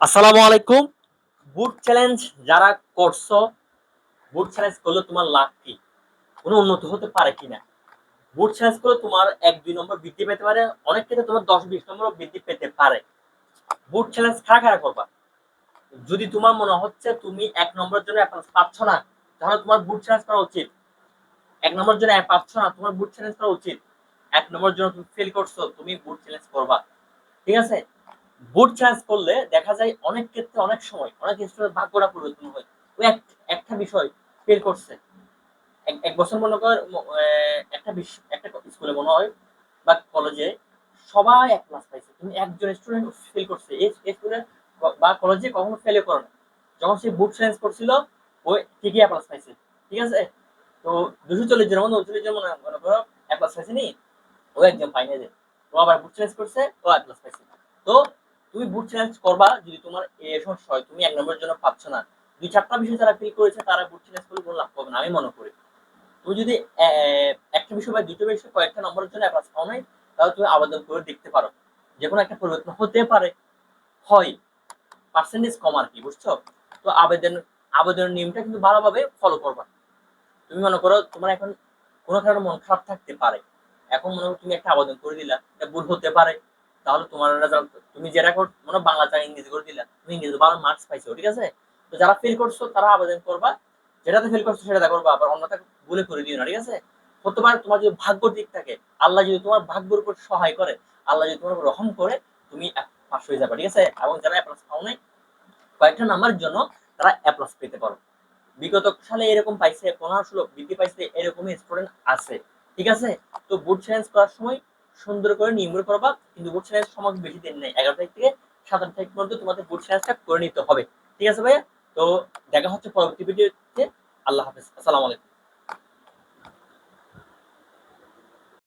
আসসালামু আলাইকুম। বুট চ্যালেঞ্জ যারা করছ বুট চ্যালেঞ্জ করলে তোমার লাভ কি? কোনো উন্নতি হতে পারে কিনা? বুট চ্যালেঞ্জ করলে তোমার এক, দুই নম্বর বৃদ্ধি পেতে পারে, অনেক ক্ষেত্রে তোমার দশ, বিশ নম্বর বৃদ্ধি পেতে পারে। বুট চ্যালেঞ্জ খাড়া খাড়া করবা? যদি তোমার মনে হচ্ছে তুমি এক নম্বরের জন্য অ্যাপ্লাস পাচ্ছ না, তাহলে তোমার বুট চ্যালেঞ্জ করা উচিত। এক নম্বরের জন্য পাচ্ছ না, তোমার বুট চ্যালেঞ্জ করা উচিত। এক নম্বরের জন্য তুমি ফেল করছ, তুমি বুট চ্যালেঞ্জ করবা। ঠিক আছে? বুট চ্যালেঞ্জ করলে দেখা যায় অনেক ক্ষেত্রে অনেক সময়, অনেক স্টুডেন্ট ভাগ্যটা পরিবর্তন হয়। ও এক, একটা বিষয় ফেল করছে। এক- বছর মনে কর একটা একটা স্কুলে মনে হয় বা কলেজে সবাই এক ক্লাস পাইছে। তুমি একজন স্টুডেন্ট ফেল করছে। এই স্টুডেন্ট বা কলেজে কখনো ফেলে করে না। যখন সে বুট চ্যালেঞ্জ করছিল, ও ঠিকই এক ক্লাস পাইছে। ঠিক আছে? তো দুশো চল্লিশ জনের মধ্যে উনচল্লিশ জন মনে করো, এক ক্লাস পাইছে নি, ও একজন পাইনি যে। ও আবার বুট চ্যালেঞ্জ করছে, ও এক ক্লাস পাইছে। তো তুমি বুট চ্যালেঞ্জ করবা যদি তোমার এই সমস্যা হয়, তুমি এক নম্বরের জন্য পাচ্ছ না। দুই চারটা বিষয় যারা ফিল করেছে, তারা বুট চ্যালেঞ্জ করলে কোনো লাভ হবে না, আমি মনে করি। তুমি যদি একটা বিষয় বা দুটো বিষয় কয়েকটা নম্বরের জন্য অ্যাপ্লাস পাও নাই, তাহলে তুমি আবেদন করে দেখতে পারো। যে কোনো একটা পরিবর্তন হতে পারে, হয়। পার্সেন্টেজ কম আর কি, বুঝছ? তো আবেদন, আবেদনের নিয়মটা কিন্তু ভালোভাবে ফলো করবা। তুমি মনে করো তোমার এখন কোনো কারণে মন খারাপ থাকতে পারে। এখন মনে করো তুমি একটা আবেদন করে দিলা, এটা ভুল হতে পারে। তাহলে তোমার রেজাল্ট তুমি কর মনে বাংলা চাই ইংরেজি করে দিলা, তুমি ইংরেজি ভালো মার্কস পাইছো, ঠিক আছে? তো যারা ফেল করছ, তারা আবেদন করবা, যেটাতে ফেল করছ সেটা করবা, আবার অন্যটা ভুলে করে দিও না, ঠিক আছে? হতে পারে তোমার যদি ভাগ্য ঠিক থাকে, আল্লাহ যদি তোমার ভাগ্যের উপর সহায় করে, আল্লাহ যদি তোমার রহম করে, তুমি পাস হয়ে যাবে, ঠিক আছে? এবং যারা অ্যাপ্লাস পাও নাই, কয়েকটা নাম্বারের জন্য তারা অ্যাপ্লাস পেতে পারো। বিগত সালে এরকম পাইছে, পনেরো ষোলো বৃদ্ধি পাইছে, এরকমই স্টুডেন্ট আছে, ঠিক আছে? তো বুট চ্যালেঞ্জ করার সময় সুন্দর করে নিয়ম করবা, কিন্তু বুট সাইজ সময় বেশি দিন নেই। এগারো তারিখ থেকে সাতাশ তারিখ পর্যন্ত তোমাদের বুট সাইজটা করে নিতে হবে। ঠিক আছে ভাইয়া? তো দেখা হচ্ছে পরবর্তী ভিডিওতে। আল্লাহ হাফিজ। আসসালামু আলাইকুম।